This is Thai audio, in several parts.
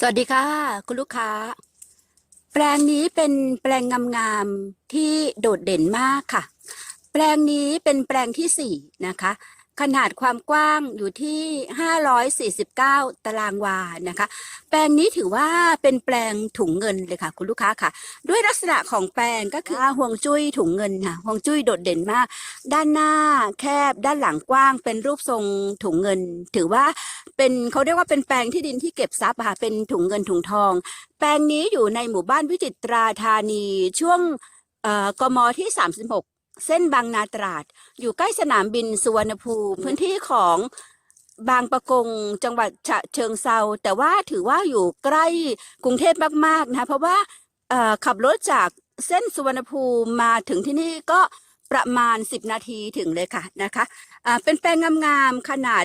สวัสดีค่ะ คุณลูกค้า แปลงนี้เป็นแปลงงามๆที่โดดเด่นมากค่ะ แปลงนี้เป็นแปลงที่สี่นะคะ ขนาดความกว้างอยู่ที่ 549 ตารางวานะคะ แปลงนี้ถือว่าเป็นแปลงถุงเงินเลยค่ะ คุณลูกค้าค่ะ ด้วยลักษณะของแปลงก็คือห่วงจุ้ยถุงเงินค่ะห่วงจุ้ยโดดเด่นมาก ด้านหน้าแคบด้านหลังกว้าง เป็นรูปทรงถุงเงิน ถือว่า เป็นเขาเรียกว่าเป็นแปลงที่ดินที่เก็บทรัพย์ค่ะเป็นถุงเงินถุงทอง แปลงนี้อยู่ในหมู่บ้านวิจิตราธานีช่วงเอ่อกมที่ 36 เส้นบางนาตราด อยู่ใกล้สนามบินสุวรรณภูมิพื้นที่ของบางประกงจังหวัดฉะเชิงเซาแต่ว่าถือว่าอยู่ใกล้กรุงเทพมากๆนะคะเพราะว่าเอ่อขับรถจากเส้นสุวรรณภูมิมาถึงที่นี่ก็ประมาณ 10 นาทีถึงเลยค่ะนะคะอ่าเป็นแปลงงามๆขนาด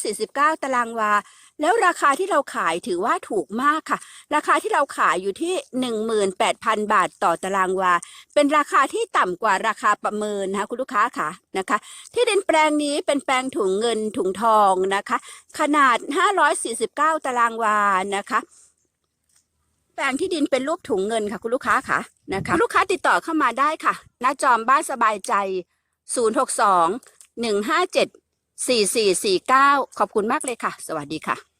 549 ตารางวา แล้วราคาที่เราขายถือว่าถูกมากค่ะ ราคาที่เราขายอยู่ที่ 18,000 บาทต่อตารางวา เป็นราคาที่ต่ำกว่าราคาประเมินนะคะคุณลูกค้าค่ะนะคะ ที่ดินแปลงนี้เป็นแปลงถุงเงินถุงทองนะคะ ขนาด 549 ตารางวานะคะแปลงที่ดินเป็นรูปถุงเงินค่ะ คุณลูกค้าค่ะนะคะลูกค้าติดต่อเข้ามาได้ค่ะ หน้าจอมบ้านสบายใจ 062 157 4449 ขอบคุณมากเลยค่ะ สวัสดีค่ะ